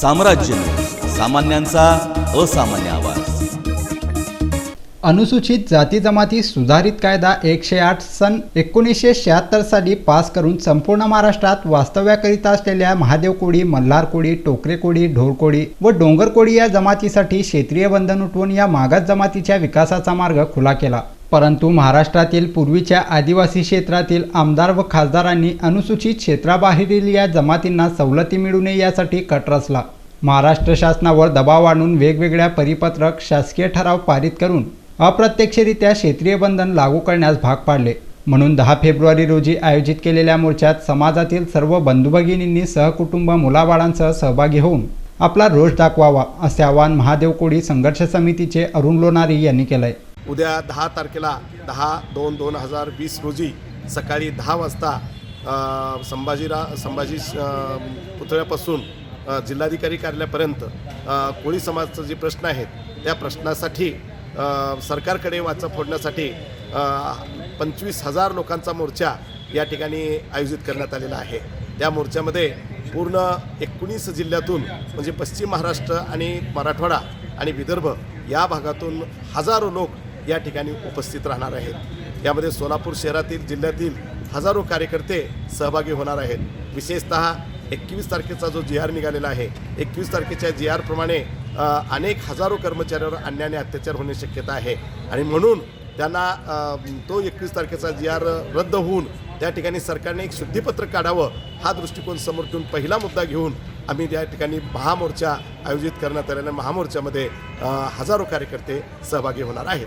साम्राज्य सामान्यांचा असामान्य आवाज. अनुसूचित जाती जमाती सुधारित कायदा एकशे आठ सन एकोणीसशे शहात्तर साली पास करून संपूर्ण महाराष्ट्रात वास्तव्याकरिता असलेल्या महादेव कोळी मल्हार कोळी टोकरे कोळी ढोरकोळी व डोंगर कोळी या जमातीसाठी क्षेत्रीय बंधन उठवून या मागास जमातीच्या विकासाचा मार्ग खुला केला. परंतु महाराष्ट्रातील पूर्वीच्या आदिवासी क्षेत्रातील आमदार व खासदारांनी अनुसूचित क्षेत्राबाहेरील या जमातींना सवलती मिळू नये यासाठी कट रचला. महाराष्ट्र शासनावर दबाव आणून वेगवेगळ्या परिपत्रक शासकीय ठराव पारित करून अप्रत्यक्षरित्या क्षेत्रीय बंधन लागू करण्यास भाग पाडले. म्हणून दहा फेब्रुवारी रोजी आयोजित केलेल्या मोर्चात समाजातील सर्व बंधुभगिनींनी सहकुटुंब मुलाबाळांसह सहभागी होऊन आपला रोष दाखवावा असे आवाहन महादेव कोळी संघर्ष समितीचे अरुण लोणारी यांनी केलंय. उद्या दहा तारखेला दहा दोन दोन हजार वीस रोजी सकाळी दहा वाजता संभाजीरा संभाजी पुतळ्यापासून जिल्हाधिकारी कार्यालयापर्यंत कोळी समाजाचे जे प्रश्न आहेत त्या प्रश्नासाठी सरकारकडे वाचा फोडण्यासाठी पंचवीस हजार लोकांचा मोर्चा या ठिकाणी आयोजित करण्यात आलेला आहे. त्या मोर्चामध्ये पूर्ण एकोणीस जिल्ह्यातून म्हणजे पश्चिम महाराष्ट्र आणि मराठवाडा आणि विदर्भ या भागातून हजारो लोक या ठिकाणी उपस्थित राहणार आहेत. यामध्ये सोलापूर शहरातील जिल्ह्यातील हजारो कार्यकर्ते सहभागी होणार आहेत. विशेषतः एकवीस तारखेचा जो जी आर निघालेला आहे एकवीस तारखेच्या जी आरप्रमाणे अनेक हजारो कर्मचाऱ्यावर अन्यायाने अत्याचार होण्याची शक्यता आहे. आणि म्हणून त्यांना तो एकवीस तारखेचा जी आर रद्द होऊन त्या ठिकाणी सरकारने एक शुद्धीपत्रक काढावं हा दृष्टिकोन समोर ठेवून पहिला मुद्दा घेऊन आम्ही त्या ठिकाणी महामोर्चा आयोजित करण्यात आलेल्या महामोर्चामध्ये हजारो कार्यकर्ते सहभागी होणार आहेत.